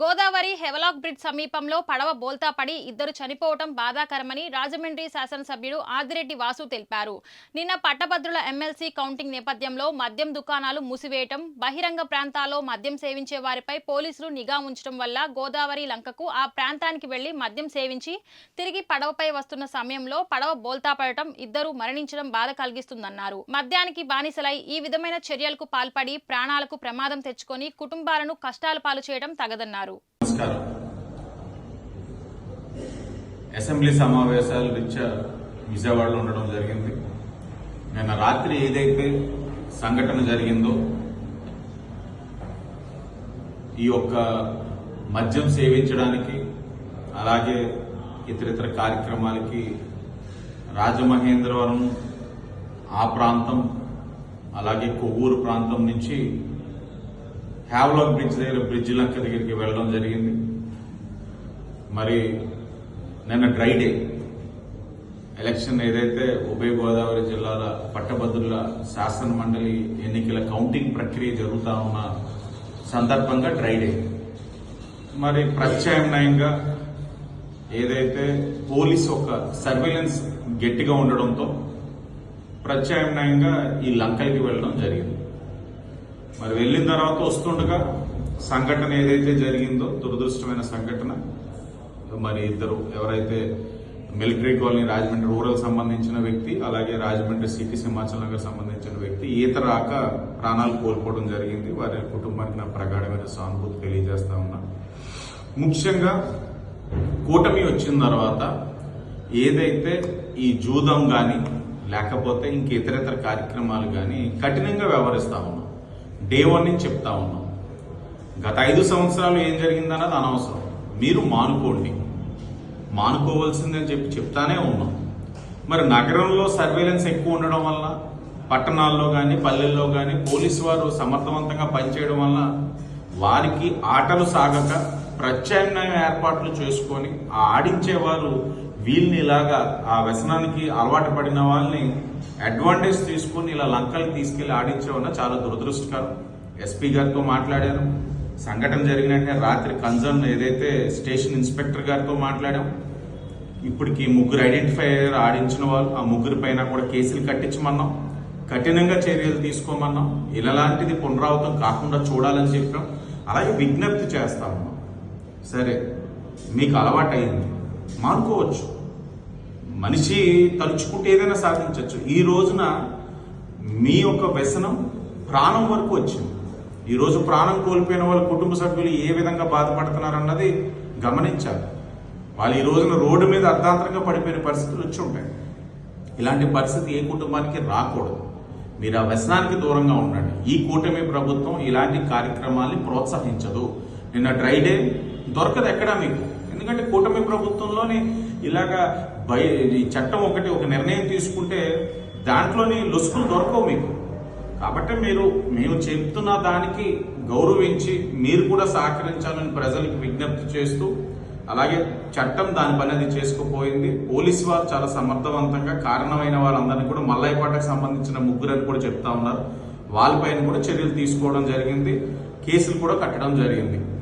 Godavari హెవలాక్ bridge సమీపంలో పడవ బోల్తా పడి ఇద్దరు చనిపోవటం బాధాకరమని రాజమండ్రి శాసనసభ్యుడు ఆదిరెడ్డి వాసు తెలిపారు. నిన్న పట్టభద్రుల ఎమ్మెల్సీ కౌంటింగ్ నేపథ్యంలో మద్యం దుకాణాలు మూసివేయటం బహిరంగ ప్రాంతాల్లో మద్యం సేవించే వారిపై పోలీసులు నిఘా ఉంచడం వల్ల గోదావరి లంకకు ఆ ప్రాంతానికి వెళ్ళి మద్యం సేవించి తిరిగి పడవపై వస్తున్న సమయంలో పడవ బోల్తా పడటం ఇద్దరు మరణించడం బాధ కలిగిస్తుందన్నారు. మద్యానికి బానిసలై ఈ విధమైన చర్యలకు పాల్పడి ప్రాణాలకు ప్రమాదం తెచ్చుకొని కుటుంబాలను కష్టాల పాలు చేయడం తగదన్నారు. నమస్కారం. అసెంబ్లీ సమావేశాలు రీత్యా విజయవాడలో ఉండడం జరిగింది. నిన్న రాత్రి ఏదైతే సంఘటన జరిగిందో ఈ యొక్క మద్యం సేవించడానికి అలాగే ఇతరితర కార్యక్రమాలకి రాజమహేంద్రవరం ఆ ప్రాంతం అలాగే కొవ్వూరు ప్రాంతం నుంచి హ్యావ్లాక్ బ్రిడ్జ్ దగ్గర బ్రిడ్జ్ లంక దగ్గరికి వెళ్ళడం జరిగింది. మరి నిన్న డ్రై డే ఎలక్షన్ ఏదైతే ఉభయ గోదావరి జిల్లాల పట్టభద్రుల శాసన మండలి ఎన్నికల కౌంటింగ్ ప్రక్రియ జరుగుతా ఉన్న సందర్భంగా డ్రై డే మరి ప్రత్యామ్నాయంగా ఏదైతే పోలీస్ ఒక సర్వేలెన్స్ గట్టిగా ఉండడంతో ప్రత్యామ్నాయంగా ఈ లంకలకి వెళ్ళడం జరిగింది. మరి వెళ్ళిన తర్వాత వస్తుండగా సంఘటన ఏదైతే జరిగిందో దురదృష్టమైన సంఘటన మరి ఇద్దరు ఎవరైతే మిలిటరీ కాలనీ రాజమండ్రి రూరల్ సంబంధించిన వ్యక్తి అలాగే రాజమండ్రి సిటీ సింహాచల్ నగర్ సంబంధించిన వ్యక్తి ఈత రాక ప్రాణాలు కోల్పోవడం జరిగింది. వారి కుటుంబానికి నా ప్రగాఢమైన సానుభూతి తెలియజేస్తా ఉన్నా. ముఖ్యంగా కూటమి వచ్చిన తర్వాత ఏదైతే ఈ జూదం కానీ లేకపోతే ఇంక ఇతర ఇతర కార్యక్రమాలు కానీ కఠినంగా వ్యవహరిస్తా ఉన్నాం. డే వన్ నుంచి చెప్తా ఉన్నాం. గత ఐదు సంవత్సరాలు ఏం జరిగిందన్నది అనవసరం. మీరు మానుకోండి. మానుకోవాల్సిందని చెప్పి చెప్తానే ఉన్నాం. మరి నగరంలో సర్వేలెన్స్ ఎక్కువ ఉండడం వల్ల పట్టణాల్లో కానీ పల్లెల్లో కానీ పోలీసు వారు సమర్థవంతంగా పనిచేయడం వల్ల వారికి ఆటలు సాగక ప్రత్యామ్నాయ ఏర్పాట్లు చేసుకొని ఆ ఆడించేవారు వీళ్ళని ఇలాగా ఆ వ్యసనానికి అలవాటు పడిన వాళ్ళని అడ్వాంటేజ్ తీసుకొని ఇలా లంకలు తీసుకెళ్ళి ఆడించడం చాలా దురదృష్టకరం. ఎస్పీ గారితో మాట్లాడాను. సంఘటన జరిగిన వెంటనే రాత్రి కన్సర్న్ ఏదైతే స్టేషన్ ఇన్స్పెక్టర్ గారితో మాట్లాడాం. ఇప్పటికి ముగ్గురు ఐడెంటిఫై అయ్యారు ఆడించిన వాళ్ళు ఆ ముగ్గురు పైన కూడా కేసులు కట్టించమన్నాం. కఠినంగా చర్యలు తీసుకోమన్నాం. ఇలాంటిది పునరావృతం కాకుండా చూడాలని చెప్పాం. అలాగే విజ్ఞప్తి చేస్తామన్నాం. సరే మీకు అలవాటైంది మానుకోవచ్చు. మనిషి తలుచుకుంటే ఏదైనా సాధించవచ్చు ఈ రోజున మీ యొక్క వ్యసనం ప్రాణం వరకు వచ్చింది. ఈరోజు ప్రాణం కోల్పోయిన వాళ్ళ కుటుంబ సభ్యులు ఏ విధంగా బాధపడుతున్నారు అన్నది గమనించాలి. వాళ్ళు ఈ రోజున రోడ్డు మీద అర్ధాంతరంగా పడిపోయిన పరిస్థితులు వచ్చి ఉంటాయి. ఇలాంటి పరిస్థితి ఏ కుటుంబానికి రాకూడదు. మీరు ఆ వ్యసనానికి దూరంగా ఉండండి. ఈ కూటమి ప్రభుత్వం ఇలాంటి కార్యక్రమాల్ని ప్రోత్సహించదు. నిన్న డ్రై డే దొరకదు ఎక్కడా మీకు. ఎందుకంటే కూటమి ప్రభుత్వంలోని ఇలాగా బయ ఈ చట్టం ఒకటి ఒక నిర్ణయం తీసుకుంటే దాంట్లోని లొసుకులు దొరకవు మీకు. కాబట్టి మీరు మేము చెప్తున్న దానికి గౌరవించి మీరు కూడా సహకరించాలని ప్రజలకు విజ్ఞప్తి చేస్తూ అలాగే చట్టం దాని పని అది చేసుకుపోయింది. పోలీసు వారు చాలా సమర్థవంతంగా కారణమైన వారందరినీ కూడా మల్లయ్యపాటకు సంబంధించిన ముగ్గురని కూడా చెప్తా ఉన్నారు. వాళ్ళపైన కూడా చర్యలు తీసుకోవడం జరిగింది. కేసులు కూడా కట్టడం జరిగింది.